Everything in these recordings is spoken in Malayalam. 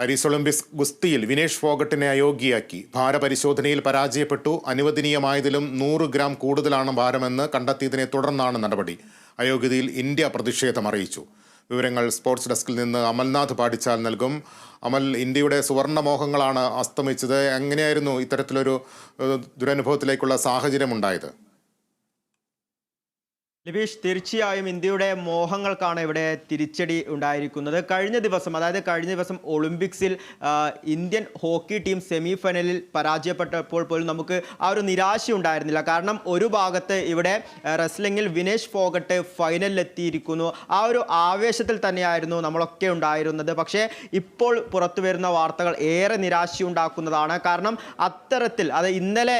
പാരീസ് ഒളിമ്പിക്സ് ഗുസ്തിയിൽ വിനേഷ് ഫോഗട്ടിനെ അയോഗ്യയാക്കി. ഭാരപരിശോധനയിൽ പരാജയപ്പെട്ടു. അനുവദനീയമായതിലും നൂറ് ഗ്രാം കൂടുതലാണ് ഭാരമെന്ന് കണ്ടെത്തിയതിനെ തുടർന്നാണ് നടപടി. അയോഗ്യതയിൽ ഇന്ത്യ പ്രതിഷേധം അറിയിച്ചു. വിവരങ്ങൾ സ്പോർട്സ് ഡെസ്കിൽ നിന്ന് അമൽനാഥ് പാടിച്ചാൽ നൽകും. അമൽ ഇന്ത്യയുടെ സുവർണമോഹങ്ങളാണ് അസ്തമിച്ചത്. എങ്ങനെയായിരുന്നു ഇത്തരത്തിലൊരു ദുരനുഭവത്തിലേക്കുള്ള സാഹചര്യം ഉണ്ടായത് ലിബീഷ് തീർച്ചയായും ഇന്ത്യയുടെ മോഹങ്ങൾക്കാണ് ഇവിടെ തിരിച്ചടി ഉണ്ടായിരിക്കുന്നത്. കഴിഞ്ഞ ദിവസം അതായത് കഴിഞ്ഞ ദിവസം ഒളിമ്പിക്സിൽ ഇന്ത്യൻ ഹോക്കി ടീം സെമി ഫൈനലിൽ പരാജയപ്പെട്ടപ്പോൾ പോലും നമുക്ക് ആ ഒരു നിരാശ ഉണ്ടായിരുന്നില്ല. കാരണം ഒരു ഭാഗത്ത് ഇവിടെ റെസ്ലിങ്ങിൽ വിനേഷ് ഫോഗട്ട് ഫൈനലിലെത്തിയിരിക്കുന്നു. ആ ഒരു ആവേശത്തിൽ തന്നെയായിരുന്നു നമ്മളൊക്കെ ഉണ്ടായിരുന്നത്. പക്ഷേ ഇപ്പോൾ പുറത്തു വരുന്ന വാർത്തകൾ ഏറെ നിരാശയുണ്ടാക്കുന്നതാണ് കാരണം അത്തരത്തിൽ അത് ഇന്നലെ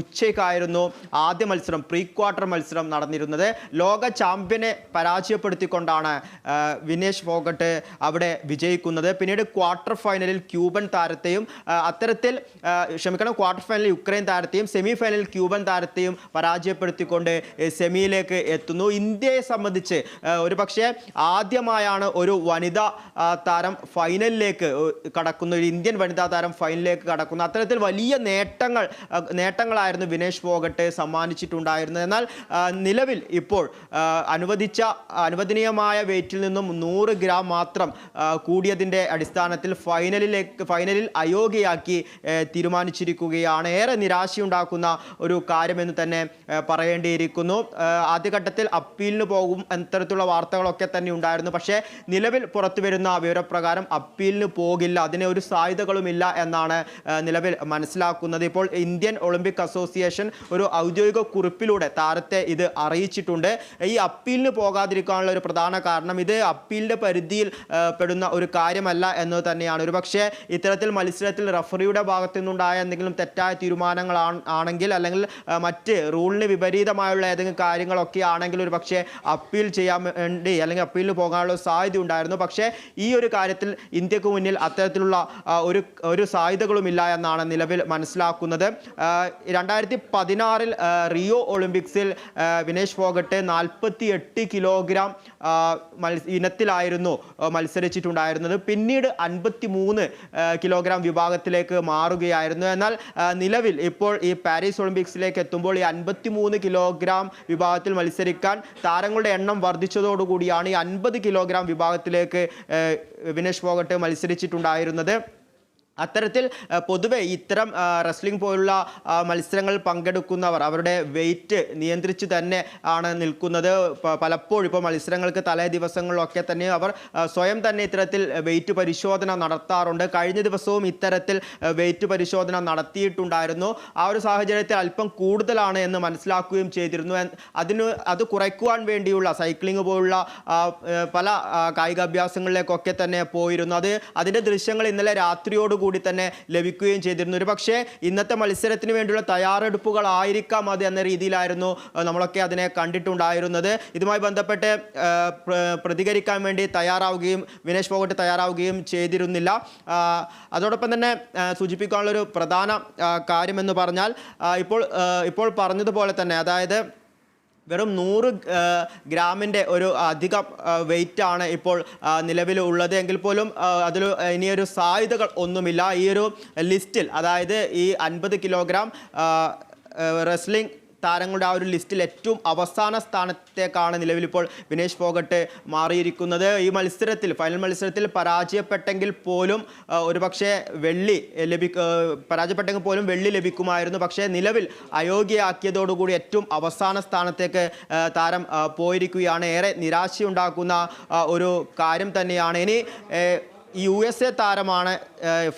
ഉച്ചയ്ക്കായിരുന്നു ആദ്യ മത്സരം പ്രീ ക്വാർട്ടർ മത്സരം നടന്നിരുന്നത്. ലോക ചാമ്പ്യനെ പരാജയപ്പെടുത്തിക്കൊണ്ടാണ് വിനേഷ് ഫോഗട്ട് അവിടെ വിജയിക്കുന്നത്. പിന്നീട് ക്വാർട്ടർ ഫൈനലിൽ ക്യൂബൻ താരത്തെയും അത്തരത്തിൽ ക്ഷമിക്കണം ക്വാർട്ടർ ഫൈനലിൽ യുക്രൈൻ താരത്തെയും സെമി ഫൈനലിൽ ക്യൂബൻ താരത്തെയും പരാജയപ്പെടുത്തിക്കൊണ്ട് സെമിയിലേക്ക് എത്തുന്നു. ഇന്ത്യയെ സംബന്ധിച്ച് ഒരു പക്ഷേ ആദ്യമായാണ് ഒരു വനിതാ താരം ഫൈനലിലേക്ക് കടക്കുന്ന. ഒരു ഇന്ത്യൻ വനിതാ താരം ഫൈനലിലേക്ക് കടക്കുന്നു. അത്തരത്തിൽ വലിയ നേട്ടങ്ങൾ നേട്ടങ്ങളായിരുന്നു വിനേഷ് ഫോഗട്ട് സമ്മാനിച്ചിട്ടുണ്ടായിരുന്നത്. എന്നാൽ നിലവിൽ ഇപ്പോൾ അനുവദിച്ച അനുവദനീയമായ വെയിറ്റിൽ നിന്നും നൂറ് ഗ്രാം മാത്രം കൂടിയതിന്റെ അടിസ്ഥാനത്തിൽ ഫൈനലിലേക്ക് ഫൈനലിൽ അയോഗ്യയാക്കി തീരുമാനിച്ചിരിക്കുകയാണ്. ഏറെ നിരാശയുണ്ടാക്കുന്ന ഒരു കാര്യമെന്ന് തന്നെ പറയേണ്ടിയിരിക്കുന്നു. ആദ്യഘട്ടത്തിൽ അപ്പീലിന് പോകും അത്തരത്തിലുള്ള വാർത്തകളൊക്കെ തന്നെ ഉണ്ടായിരുന്നു. പക്ഷേ നിലവിൽ പുറത്തു വരുന്ന വിവരപ്രകാരം അപ്പീലിന് പോകില്ല. അതിന് ഒരു സാധ്യതകളുമില്ല എന്നാണ് നിലവിൽ മനസ്സിലാക്കുന്നത്. ഇപ്പോൾ ഇന്ത്യൻ ഒളിമ്പിക് അസോസിയേഷൻ ഒരു ഔദ്യോഗിക കുറിപ്പിലൂടെ താരത്തെ ഇത് അറിയിച്ചിട്ടുണ്ട് ഈ അപ്പീലിന് പോകാതിരിക്കാനുള്ള ഒരു പ്രധാന കാരണം ഇത് അപ്പീലിന്റെ പരിധിയിൽ പെടുന്ന ഒരു കാര്യമല്ല എന്നത് തന്നെയാണ്. ഒരു പക്ഷേ ഇത്തരത്തിൽ മത്സരത്തിൽ റഫറിയുടെ ഭാഗത്തു നിന്നുണ്ടായ എന്തെങ്കിലും തെറ്റായ തീരുമാനങ്ങൾ ആണെങ്കിൽ അല്ലെങ്കിൽ മറ്റ് റൂളിന് വിപരീതമായുള്ള ഏതെങ്കിലും കാര്യങ്ങളൊക്കെ ആണെങ്കിൽ ഒരു പക്ഷേ അപ്പീൽ ചെയ്യാൻ വേണ്ടി അല്ലെങ്കിൽ അപ്പീലിന് പോകാനുള്ള സാധ്യത ഉണ്ടായിരുന്നു. പക്ഷേ ഈ ഒരു കാര്യത്തിൽ ഇന്ത്യയ്ക്ക് മുന്നിൽ അത്തരത്തിലുള്ള ഒരു ഒരു സാധ്യതകളുമില്ല എന്നാണ് നിലവിൽ മനസ്സിലാക്കുന്നത്. രണ്ടായിരത്തി പതിനാറിൽ റിയോ ഒളിമ്പിക്സിൽ വിനേഷ് ഫോഗട്ട് നാൽപ്പത്തി എട്ട് കിലോഗ്രാം ഇനത്തിലായിരുന്നു മത്സരിച്ചിട്ടുണ്ടായിരുന്നത്. പിന്നീട് അൻപത്തി മൂന്ന് കിലോഗ്രാം വിഭാഗത്തിലേക്ക് മാറുകയായിരുന്നു. എന്നാൽ നിലവിൽ ഇപ്പോൾ ഈ പാരീസ് ഒളിമ്പിക്സിലേക്ക് എത്തുമ്പോൾ ഈ അൻപത്തി മൂന്ന് കിലോഗ്രാം വിഭാഗത്തിൽ മത്സരിക്കാൻ താരങ്ങളുടെ എണ്ണം വർദ്ധിച്ചതോടുകൂടിയാണ് ഈ അൻപത് കിലോഗ്രാം വിഭാഗത്തിലേക്ക് വിനേഷ് പോകട്ടെ മത്സരിച്ചിട്ടുണ്ടായിരുന്നത്. അത്തരത്തിൽ പൊതുവെ ഇത്തരം റെസ്ലിംഗ് പോലുള്ള മത്സരങ്ങൾ പങ്കെടുക്കുന്നവർ അവരുടെ വെയിറ്റ് നിയന്ത്രിച്ച് തന്നെ ആണ് നിൽക്കുന്നത്. പലപ്പോഴും ഇപ്പോൾ മത്സരങ്ങൾക്ക് തലേ ദിവസങ്ങളിലൊക്കെ തന്നെ അവർ സ്വയം തന്നെ ഇത്തരത്തിൽ വെയിറ്റ് പരിശോധന നടത്താറുണ്ട്. കഴിഞ്ഞ ദിവസവും ഇത്തരത്തിൽ വെയിറ്റ് പരിശോധന നടത്തിയിട്ടുണ്ടായിരുന്നു. ആ ഒരു സാഹചര്യത്തിൽ അല്പം കൂടുതലാണ് എന്ന് മനസ്സിലാക്കുകയും ചെയ്തിരുന്നു. അതിന് അത് കുറയ്ക്കുവാൻ വേണ്ടിയുള്ള സൈക്ലിംഗ് പോലുള്ള പല കായികാഭ്യാസങ്ങളിലേക്കൊക്കെ തന്നെ പോയിരുന്നു. അത് അതിന്റെ ദൃശ്യങ്ങൾ ഇന്നലെ രാത്രിയോടുകൂടി തന്നെ ലഭിക്കുകയും ചെയ്തിരുന്നു. ഒരു പക്ഷേ ഇന്നത്തെ മത്സരത്തിന് വേണ്ടിയുള്ള തയ്യാറെടുപ്പുകളായിരിക്കാം അത് എന്ന രീതിയിലായിരുന്നു നമ്മളൊക്കെ അതിനെ കണ്ടിട്ടുണ്ടായിരുന്നത്. ഇതുമായി ബന്ധപ്പെട്ട് പ്രതികരിക്കാൻ വേണ്ടി തയ്യാറാവുകയും വിനേഷ് ഫോഗട്ട് തയ്യാറാവുകയും ചെയ്തിരുന്നില്ല. അതോടൊപ്പം തന്നെ സൂചിപ്പിക്കാനുള്ളൊരു പ്രധാന കാര്യമെന്ന് പറഞ്ഞാൽ ഇപ്പോൾ ഇപ്പോൾ പറഞ്ഞതുപോലെ തന്നെ അതായത് വെറും നൂറ് ഗ്രാമിന്റെ ഒരു അധികം വെയിറ്റ് ആണ് ഇപ്പോൾ നിലവിൽ ഉള്ളത്. എങ്കിൽ പോലും അതിൽ ഇനിയൊരു സാധ്യതകൾ ഒന്നുമില്ല. ഈ ഒരു ലിസ്റ്റിൽ അതായത് ഈ അൻപത് കിലോഗ്രാം റെസ്ലിംഗ് താരങ്ങളുടെ ആ ഒരു ലിസ്റ്റിൽ ഏറ്റവും അവസാന സ്ഥാനത്തേക്കാണ് നിലവിലിപ്പോൾ വിനേഷ് ഫോഗട്ട് മാറിയിരിക്കുന്നത്. ഈ മത്സരത്തിൽ ഫൈനൽ മത്സരത്തിൽ പരാജയപ്പെട്ടെങ്കിൽ പോലും ഒരുപക്ഷെ വെള്ളി ലഭി പരാജയപ്പെട്ടെങ്കിൽ പോലും വെള്ളി ലഭിക്കുമായിരുന്നു. പക്ഷേ നിലവിൽ അയോഗ്യയാക്കിയതോടുകൂടി ഏറ്റവും അവസാന സ്ഥാനത്തേക്ക് താരം പോയിരിക്കുകയാണ്. ഏറെ നിരാശയുണ്ടാക്കുന്ന ഒരു കാര്യം തന്നെയാണ്. ഇനി യു എസ് എ താരമാണ്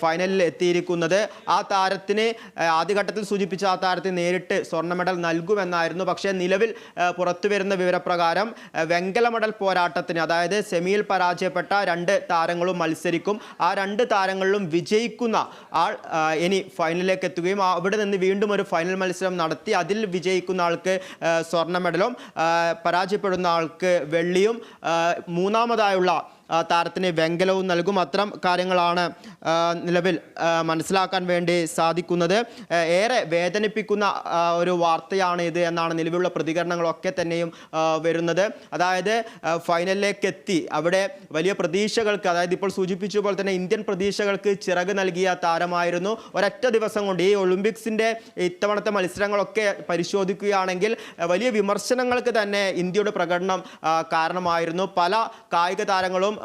ഫൈനലിൽ എത്തിയിരിക്കുന്നത്. ആ താരത്തിന് ആദ്യഘട്ടത്തിൽ സൂചിപ്പിച്ച ആ താരത്തിന് നേരിട്ട് സ്വർണ മെഡൽ നൽകുമെന്നായിരുന്നു. പക്ഷേ നിലവിൽ പുറത്തുവരുന്ന പുറത്തു വരുന്ന വിവരപ്രകാരം വെങ്കല മെഡൽ പോരാട്ടത്തിന് അതായത് സെമിയിൽ പരാജയപ്പെട്ട രണ്ട് താരങ്ങളും മത്സരിക്കും. ആ രണ്ട് താരങ്ങളിലും വിജയിക്കുന്ന ആൾ ഇനി ഫൈനലിലേക്ക് എത്തുകയും അവിടെ നിന്ന് വീണ്ടും ഒരു ഫൈനൽ മത്സരം നടത്തി അതിൽ വിജയിക്കുന്ന ആൾക്ക് സ്വർണ മെഡലും പരാജയപ്പെടുന്ന ആൾക്ക് വെള്ളിയും മൂന്നാമതായുള്ള താരത്തിന് വെങ്കലവും നൽകും. അത്തരം കാര്യങ്ങളാണ് നിലവിൽ മനസ്സിലാക്കാൻ വേണ്ടി സാധിക്കുന്നത്. ഏറെ വേദനിപ്പിക്കുന്ന ഒരു വാർത്തയാണ് ഇത് എന്നാണ് നിലവിലുള്ള പ്രതികരണങ്ങളൊക്കെ തന്നെയും വരുന്നത്. അതായത് ഫൈനലിലേക്ക് എത്തി അവിടെ വലിയ പ്രതീക്ഷകൾക്ക് അതായത് ഇപ്പോൾ സൂചിപ്പിച്ച പോലെ തന്നെ ഇന്ത്യൻ പ്രതീക്ഷകൾക്ക് ചിറക് നൽകിയ താരമായിരുന്നു. ഒരൊറ്റ ദിവസം കൊണ്ട് ഈ ഒളിമ്പിക്സിന്റെ ഇത്തവണത്തെ മത്സരങ്ങളൊക്കെ പരിശോധിക്കുകയാണെങ്കിൽ വലിയ വിമർശനങ്ങൾക്ക് തന്നെ ഇന്ത്യയുടെ പ്രകടനം കാരണമായിരുന്നു. പല കായിക താരങ്ങളും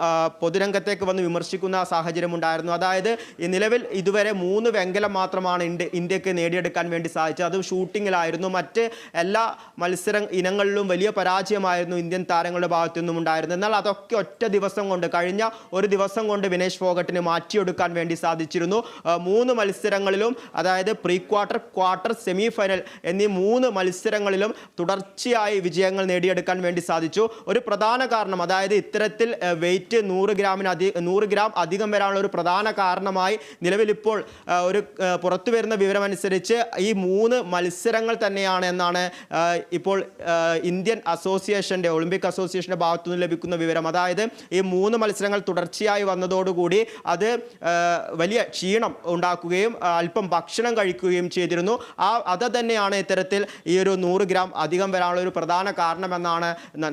പൊതുരംഗത്തേക്ക് വന്ന് വിമർശിക്കുന്ന സാഹചര്യം ഉണ്ടായിരുന്നു അതായത് നിലവിൽ ഇതുവരെ മൂന്ന് വെങ്കലം മാത്രമാണ് ഇന്ത്യ ഇന്ത്യയ്ക്ക് നേടിയെടുക്കാൻ വേണ്ടി സാധിച്ചത്. അത് ഷൂട്ടിങ്ങിലായിരുന്നു. മറ്റ് എല്ലാ മത്സര ഇനങ്ങളിലും വലിയ പരാജയമായിരുന്നു ഇന്ത്യൻ താരങ്ങളുടെ ഭാഗത്തു നിന്നും ഉണ്ടായിരുന്നത്. എന്നാൽ അതൊക്കെ ഒറ്റ ദിവസം കൊണ്ട് കഴിഞ്ഞ ഒരു ദിവസം കൊണ്ട് വിനേഷ് ഫോഗട്ടിന് മാറ്റിയെടുക്കാൻ വേണ്ടി സാധിച്ചിരുന്നു. മൂന്ന് മത്സരങ്ങളിലും അതായത് pre quarter quarter semi final എന്നീ മൂന്ന് മത്സരങ്ങളിലും തുടർച്ചയായി വിജയങ്ങൾ നേടിയെടുക്കാൻ വേണ്ടി സാധിച്ചു. ഒരു പ്രധാന കാരണം അതായത് ഇത്തരത്തിൽ വെയിറ്റ് നൂറ് ഗ്രാമിന് അധി നൂറ് ഗ്രാം അധികം വരാനുള്ള ഒരു പ്രധാന കാരണമായി നിലവിലിപ്പോൾ ഒരു പുറത്തു വരുന്ന വിവരമനുസരിച്ച് ഈ മൂന്ന് മത്സരങ്ങൾ തന്നെയാണ് എന്നാണ് ഇപ്പോൾ ഇന്ത്യൻ അസോസിയേഷന്റെ ഒളിമ്പിക് അസോസിയേഷന്റെ ഭാഗത്തു നിന്ന് ലഭിക്കുന്ന വിവരം. അതായത് ഈ മൂന്ന് മത്സരങ്ങൾ തുടർച്ചയായി വന്നതോടുകൂടി അത് വലിയ ക്ഷീണം ഉണ്ടാക്കുകയും അല്പം ഭക്ഷണം കഴിക്കുകയും ചെയ്തിരുന്നു. ആ അത് തന്നെയാണ് ഇത്തരത്തിൽ ഈ ഒരു നൂറ് ഗ്രാം അധികം വരാനുള്ള ഒരു പ്രധാന കാരണമെന്നാണ്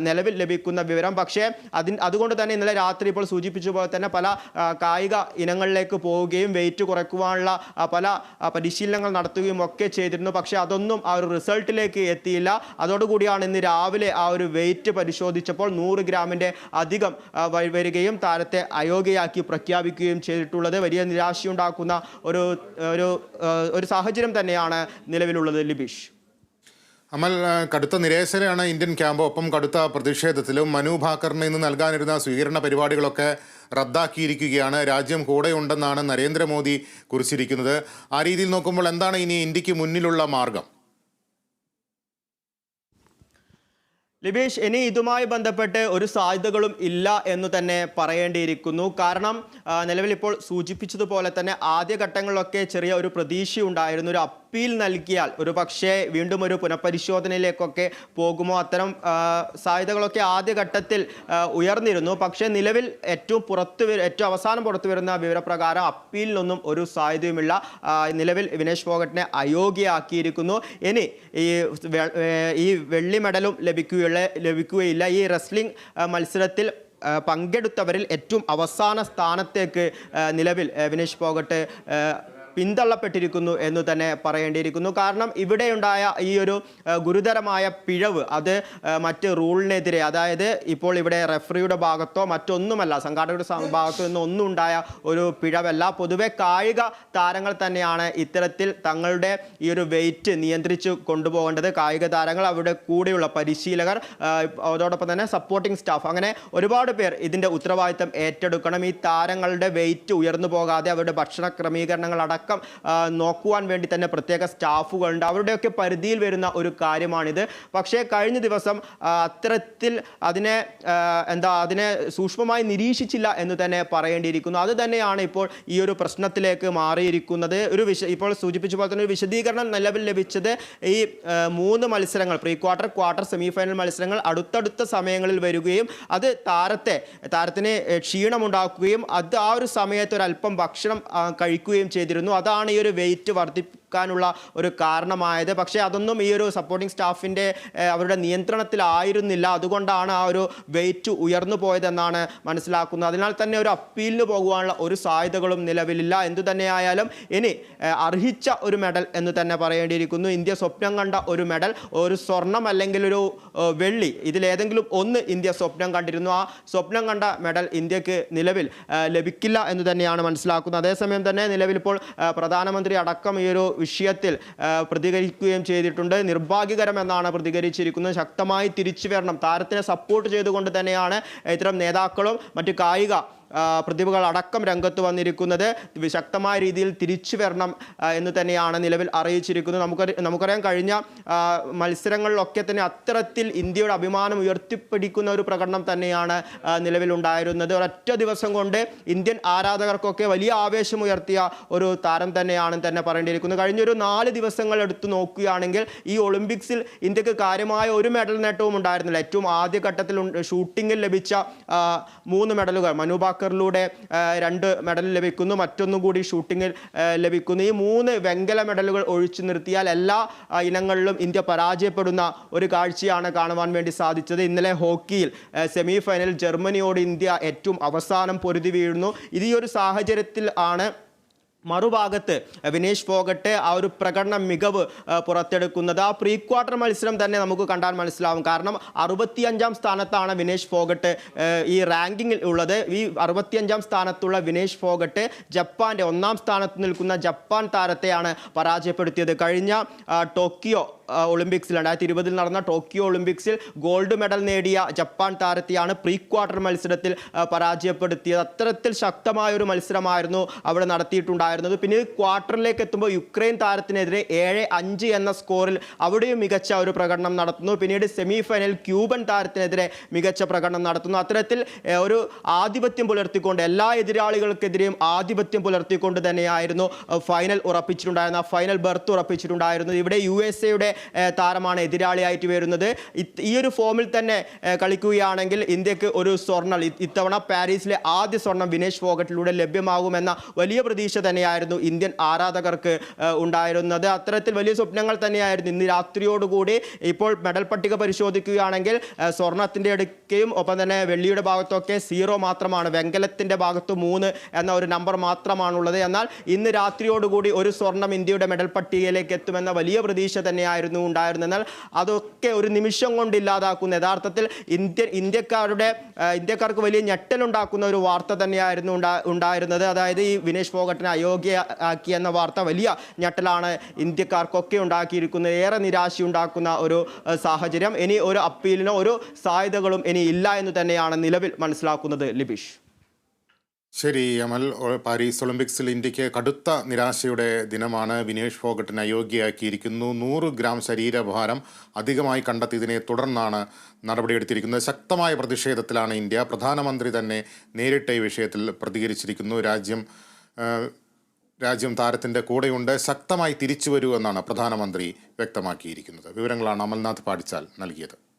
നിലവിൽ ലഭിക്കുന്ന വിവരം. പക്ഷേ അതിന് അതുകൊണ്ട് തന്നെ ഇന്നലെ രാത്രി ഇപ്പോൾ സൂചിപ്പിച്ച പോലെ തന്നെ പല കായിക ഇനങ്ങളിലേക്ക് പോവുകയും വെയിറ്റ് കുറയ്ക്കുവാനുള്ള പല പരിശീലനങ്ങൾ നടത്തുകയും ഒക്കെ ചെയ്തിരുന്നു. പക്ഷേ അതൊന്നും ആ ഒരു റിസൾട്ടിലേക്ക് എത്തിയില്ല. അതോടുകൂടിയാണ് ഇന്ന് രാവിലെ ആ ഒരു വെയിറ്റ് പരിശോധിച്ചപ്പോൾ നൂറ് ഗ്രാമിന്റെ അധികം വരികയും താരത്തെ അയോഗ്യയാക്കി പ്രഖ്യാപിക്കുകയും ചെയ്തിട്ടുള്ളത്. വലിയ നിരാശയുണ്ടാക്കുന്ന ഒരു ഒരു സാഹചര്യം തന്നെയാണ് നിലവിലുള്ളത് ലിബീഷ്. അമൽ കടുത്ത നിരാശയിലാണ് ഇന്ത്യൻ ക്യാമ്പ്. ഒപ്പം കടുത്ത പ്രതിഷേധത്തിലും മനു ഭാക്കറിന് ഇന്ന് നൽകാനിരുന്ന സ്വീകരണ പരിപാടികളൊക്കെ റദ്ദാക്കിയിരിക്കുകയാണ്. രാജ്യം കൂടെയുണ്ടെന്നാണ് നരേന്ദ്രമോദി കുറിച്ചിരിക്കുന്നത്. ആ രീതിയിൽ നോക്കുമ്പോൾ എന്താണ് ഇനി ഇന്ത്യയ്ക്ക് മുന്നിലുള്ള മാർഗം? ലിബേഷ് ഇനി ഇതുമായി ബന്ധപ്പെട്ട് ഒരു സാധ്യതകളും ഇല്ല എന്ന് തന്നെ പറയേണ്ടിയിരിക്കുന്നു. കാരണം നിലവിൽ ഇപ്പോൾ സൂചിപ്പിച്ചതുപോലെ തന്നെ ആദ്യഘട്ടങ്ങളിലൊക്കെ ചെറിയ ഒരു പ്രതീക്ഷയുണ്ടായിരുന്നു. ഒരു അപ്പീൽ നൽകിയാൽ ഒരു പക്ഷേ വീണ്ടും ഒരു പുനഃപരിശോധനയിലേക്കൊക്കെ പോകുമോ? അത്തരം സാധ്യതകളൊക്കെ ആദ്യഘട്ടത്തിൽ ഉയർന്നിരുന്നു. പക്ഷേ നിലവിൽ ഏറ്റവും പുറത്തു ഏറ്റവും അവസാനം പുറത്തു വരുന്ന വിവരപ്രകാരം അപ്പീലിനൊന്നും ഒരു സാധ്യതയുമില്ല. നിലവിൽ വിനേഷ് ഫോഗട്ടിനെ അയോഗ്യയാക്കിയിരിക്കുന്നു. ഇനി ഈ ഈ വെള്ളി മെഡലും ലഭിക്കുകയുള്ള ലഭിക്കുകയില്ല. ഈ റെസ്ലിംഗ് മത്സരത്തിൽ പങ്കെടുത്തവരിൽ ഏറ്റവും അവസാന സ്ഥാനത്തേക്ക് നിലവിൽ വിനേഷ് ആ, പിന്തള്ളപ്പെട്ടിരിക്കുന്നു എന്ന് തന്നെ പറയേണ്ടിയിരിക്കുന്നു. കാരണം ഇവിടെയുണ്ടായ ഈ ഒരു ഗുരുതരമായ പിഴവ് അത് മറ്റ് റൂളിനെതിരെ അതായത് ഇപ്പോൾ ഇവിടെ റെഫറിയുടെ ഭാഗത്തോ മറ്റൊന്നുമല്ല സംഘാടകരുടെ ഭാഗത്തോ നിന്നോ ഒന്നും ഉണ്ടായ ഒരു പിഴവല്ല. പൊതുവെ കായിക താരങ്ങൾ തന്നെയാണ് ഇത്തരത്തിൽ തങ്ങളുടെ ഈ ഒരു വെയിറ്റ് നിയന്ത്രിച്ച് കൊണ്ടുപോകേണ്ടത്. കായിക താരങ്ങൾ അവരുടെ കൂടെയുള്ള പരിശീലകർ അതോടൊപ്പം തന്നെ സപ്പോർട്ടിംഗ് സ്റ്റാഫ്. അങ്ങനെ ഒരുപാട് പേർ ഇതിന്റെ ഉത്തരവാദിത്തം ഏറ്റെടുക്കണം. ഈ താരങ്ങളുടെ വെയിറ്റ് ഉയർന്നു പോകാതെ അവരുടെ ഭക്ഷണ ക്രമീകരണങ്ങൾ അടക്കം ആ, നോക്കുവാൻ വേണ്ടി തന്നെ പ്രത്യേക സ്റ്റാഫുകളുണ്ട്. അവരുടെയൊക്കെ പരിധിയിൽ വരുന്ന ഒരു കാര്യമാണിത്. പക്ഷേ കഴിഞ്ഞ ദിവസം അത്തരത്തിൽ അതിനെ എന്താ അതിനെ സൂക്ഷ്മമായി നിരീക്ഷിച്ചില്ല എന്ന് തന്നെ പറയേണ്ടിയിരിക്കുന്നു. അത് തന്നെയാണ് ഇപ്പോൾ ഈ ഒരു പ്രശ്നത്തിലേക്ക് മാറിയിരിക്കുന്നത്. ഒരു വിശ ഇപ്പോൾ സൂചിപ്പിച്ച പോലെ തന്നെ ഒരു വിശദീകരണം നിലവിൽ ലഭിച്ചത് ഈ മൂന്ന് മത്സരങ്ങൾ pre quarter quarter semi final മത്സരങ്ങൾ അടുത്തടുത്ത സമയങ്ങളിൽ വരികയും അത് താരത്തെ താരത്തിന് ക്ഷീണമുണ്ടാക്കുകയും അത് ആ ഒരു സമയത്ത് ഒരല്പം ഭക്ഷണം കഴിക്കുകയും ചെയ്തിരുന്നു. അതാണ് ഈ ഒരു വെയിറ്റ് വർദ്ധിപ്പിക്കാനുള്ള ഒരു കാരണമായത്. പക്ഷേ അതൊന്നും ഈ ഒരു സപ്പോർട്ടിംഗ് സ്റ്റാഫിന്റെ അവരുടെ നിയന്ത്രണത്തിലായിരുന്നില്ല. അതുകൊണ്ടാണ് ആ ഒരു വെയിറ്റ് ഉയർന്നു പോയതെന്നാണ് മനസ്സിലാക്കുന്നത്. അതിനാൽ തന്നെ ഒരു അപ്പീലിന് പോകുവാനുള്ള ഒരു സാധ്യതകളും നിലവിലില്ല. എന്തു തന്നെയായാലും ഇനി അർഹിച്ച ഒരു മെഡൽ എന്ന് തന്നെ പറയേണ്ടിയിരിക്കുന്നു. ഇന്ത്യ സ്വപ്നം കണ്ട ഒരു മെഡൽ ഒരു സ്വർണം അല്ലെങ്കിൽ ഒരു വെള്ളി ഇതിലേതെങ്കിലും ഒന്ന് ഇന്ത്യ സ്വപ്നം കണ്ടിരുന്നു. ആ സ്വപ്നം കണ്ട മെഡൽ ഇന്ത്യയ്ക്ക് നിലവിൽ ലഭിക്കില്ല എന്ന് തന്നെയാണ് മനസ്സിലാക്കുന്നത്. അതേസമയം തന്നെ നിലവിൽ ഇപ്പോൾ പ്രധാനമന്ത്രി അടക്കം ഈ ഒരു വിഷയത്തിൽ പ്രതികരിക്കുകയും ചെയ്തിട്ടുണ്ട്. നിർഭാഗ്യകരമെന്നാണ് പ്രതികരിച്ചിരിക്കുന്നത്. ശക്തമായി തിരിച്ചു വരണം താരത്തിനെ സപ്പോർട്ട് ചെയ്തുകൊണ്ട് തന്നെയാണ് ഇത്തരം നേതാക്കളും മറ്റ് കായിക പ്രതിഭകൾ അടക്കം രംഗത്ത് വന്നിരിക്കുന്നത് ശക്തമായ രീതിയിൽ തിരിച്ചു വരണം എന്ന് തന്നെയാണ് നിലവിൽ അറിയിച്ചിരിക്കുന്നത്. നമുക്ക് നമുക്കറിയാം കഴിഞ്ഞ മത്സരങ്ങളിലൊക്കെ തന്നെ അത്തരത്തിൽ ഇന്ത്യയുടെ അഭിമാനം ഉയർത്തിപ്പിടിക്കുന്ന ഒരു പ്രകടനം തന്നെയാണ് നിലവിലുണ്ടായിരുന്നത്. ഒരൊറ്റ ദിവസം കൊണ്ട് ഇന്ത്യൻ ആരാധകർക്കൊക്കെ വലിയ ആവേശമുയർത്തിയ ഒരു താരം തന്നെയാണ് തന്നെ പറയേണ്ടിയിരിക്കുന്നത്. കഴിഞ്ഞൊരു നാല് ദിവസങ്ങൾ എടുത്തു നോക്കുകയാണെങ്കിൽ ഈ ഒളിമ്പിക്സിൽ ഇന്ത്യയ്ക്ക് കാര്യമായ ഒരു മെഡൽ നേട്ടവും ഉണ്ടായിരുന്നില്ല. ഏറ്റവും ആദ്യഘട്ടത്തിൽ ഷൂട്ടിങ്ങിൽ ലഭിച്ച മൂന്ന് മെഡലുകൾ. മനു ബാക്കറിലൂടെ രണ്ട് മെഡൽ ലഭിക്കുന്നു. മറ്റൊന്നും കൂടി ഷൂട്ടിങ്ങിൽ ലഭിക്കുന്നു. ഈ മൂന്ന് വെങ്കല മെഡലുകൾ ഒഴിച്ചു നിർത്തിയാൽ എല്ലാ ഇനങ്ങളിലും ഇന്ത്യ പരാജയപ്പെടുന്ന ഒരു കാഴ്ചയാണ് കാണുവാൻ വേണ്ടി സാധിച്ചത്. ഇന്നലെ ഹോക്കിയിൽ സെമി ഫൈനൽ ജർമ്മനിയോട് ഇന്ത്യ ഏറ്റവും അവസാനം പൊരുതി വീഴുന്നു. ഇത് ഒരു സാഹചര്യത്തിൽ ആണ് മറുഭാഗത്ത് വിനേഷ് ഫോഗട്ട് ആ ഒരു പ്രകടന മികവ് പുറത്തെടുക്കുന്നത്. ആ പ്രീ ക്വാർട്ടർ മത്സരം തന്നെ നമുക്ക് കണ്ടാൽ മനസ്സിലാവും. കാരണം അറുപത്തിയഞ്ചാം സ്ഥാനത്താണ് വിനേഷ് ഫോഗട്ട് ഈ റാങ്കിങ്ങിൽ ഉള്ളത്. ഈ അറുപത്തിയഞ്ചാം സ്ഥാനത്തുള്ള വിനേഷ് ഫോഗട്ട് ജപ്പാന്റെ ഒന്നാം സ്ഥാനത്ത് നിൽക്കുന്ന ജപ്പാൻ താരത്തെയാണ് പരാജയപ്പെടുത്തിയത്. കഴിഞ്ഞ ടോക്കിയോ ഒളിമ്പിക്സിൽ രണ്ടായിരത്തി ഇരുപതിൽ നടന്ന ടോക്കിയോ ഒളിമ്പിക്സിൽ ഗോൾഡ് മെഡൽ നേടിയ ജപ്പാൻ താരത്തെയാണ് പ്രീ ക്വാർട്ടർ മത്സരത്തിൽ പരാജയപ്പെടുത്തിയത്. അത്തരത്തിൽ ശക്തമായൊരു മത്സരമായിരുന്നു അവിടെ നടത്തിയിട്ടുണ്ടായിരുന്നത്. പിന്നീട് ക്വാർട്ടറിലേക്ക് എത്തുമ്പോൾ യുക്രൈൻ താരത്തിനെതിരെ ഏഴ് അഞ്ച് എന്ന സ്കോറിൽ അവിടെയും മികച്ച ഒരു പ്രകടനം നടത്തുന്നു. പിന്നീട് സെമി ഫൈനൽ ക്യൂബൻ താരത്തിനെതിരെ മികച്ച പ്രകടനം നടത്തുന്നു. അത്തരത്തിൽ ഒരു ആധിപത്യം പുലർത്തിക്കൊണ്ട് എല്ലാ എതിരാളികൾക്കെതിരെയും ആധിപത്യം പുലർത്തിക്കൊണ്ട് തന്നെയായിരുന്നു ഫൈനൽ ഉറപ്പിച്ചിട്ടുണ്ടായിരുന്നത്. ഫൈനൽ ബർത്ത് ഉറപ്പിച്ചിട്ടുണ്ടായിരുന്നത്. ഇവിടെ യു എസ് എയുടെ താരമാണ് എതിരാളിയായിട്ട് വരുന്നത്. ഈ ഒരു ഫോമിൽ തന്നെ കളിക്കുകയാണെങ്കിൽ ഇന്ത്യയ്ക്ക് ഒരു സ്വർണം ഇത്തവണ പാരീസിലെ ആദ്യ സ്വർണം വിനേഷ് ഫോഗട്ടിലൂടെ ലഭ്യമാകുമെന്ന വലിയ പ്രതീക്ഷ തന്നെയായിരുന്നു ഇന്ത്യൻ ആരാധകർക്ക് ഉണ്ടായിരുന്നത്. അത്തരത്തിൽ വലിയ സ്വപ്നങ്ങൾ തന്നെയായിരുന്നു. ഇന്ന് രാത്രിയോടുകൂടി ഇപ്പോൾ മെഡൽ പട്ടിക പരിശോധിക്കുകയാണെങ്കിൽ സ്വർണത്തിന്റെ എടുക്കുകയും ഒപ്പം തന്നെ വെള്ളിയുടെ ഭാഗത്തൊക്കെ സീറോ മാത്രമാണ്. വെങ്കലത്തിന്റെ ഭാഗത്ത് മൂന്ന് എന്ന ഒരു നമ്പർ മാത്രമാണുള്ളത്. എന്നാൽ ഇന്ന് രാത്രിയോടുകൂടി ഒരു സ്വർണം ഇന്ത്യയുടെ മെഡൽ പട്ടികയിലേക്ക് എത്തുമെന്ന വലിയ പ്രതീക്ഷ തന്നെയായിരുന്നു ഉണ്ടായിരുന്നത്. എന്നാൽ അതൊക്കെ ഒരു നിമിഷം കൊണ്ട് ഇല്ലാതാക്കുന്ന. യഥാർത്ഥത്തിൽ ഇന്ത്യ ഇന്ത്യക്കാരുടെ ഇന്ത്യക്കാർക്ക് വലിയ ഞെട്ടലുണ്ടാക്കുന്ന ഒരു വാർത്ത തന്നെയായിരുന്നു ഉണ്ടാ- ഉണ്ടായിരുന്നത്. അതായത് ഈ വിനേഷ് ഫോഗട്ടിനെ അയോഗ്യ ആക്കി എന്ന വാർത്ത വലിയ ഞെട്ടലാണ് ഇന്ത്യക്കാർക്കൊക്കെ ഉണ്ടാക്കിയിരിക്കുന്നത്. ഏറെ നിരാശയുണ്ടാക്കുന്ന ഒരു സാഹചര്യം. ഇനി ഒരു അപ്പീലിനോ ഒരു സാധ്യതകളും ഇനി ഇല്ല എന്ന് തന്നെയാണ് നിലവിൽ മനസ്സിലാക്കുന്നത് ലിബിഷ്. ശരി അമൽ. പാരീസ് ഒളിമ്പിക്സിൽ ഇന്ത്യയ്ക്ക് കടുത്ത നിരാശയുടെ ദിനമാണ്. വിനേഷ് ഫോഗട്ടിനെ അയോഗ്യയാക്കിയിരിക്കുന്നു നൂറ് ഗ്രാം ശരീരഭാരം അധികമായി കണ്ടെത്തിയതിനെ തുടർന്നാണ് നടപടിയെടുത്തിരിക്കുന്നത്. ശക്തമായ പ്രതിഷേധത്തിലാണ് ഇന്ത്യ. പ്രധാനമന്ത്രി തന്നെ നേരിട്ട് ഈ വിഷയത്തിൽ പ്രതികരിച്ചിരിക്കുന്നു. രാജ്യം രാജ്യം താരത്തിന്റെ കൂടെയുണ്ട്. ശക്തമായി തിരിച്ചു വരൂ എന്നാണ് പ്രധാനമന്ത്രി വ്യക്തമാക്കിയിരിക്കുന്നത്. വിവരങ്ങളാണ് അമൽനാഥ് പാടിച്ചാൽ നൽകിയത്.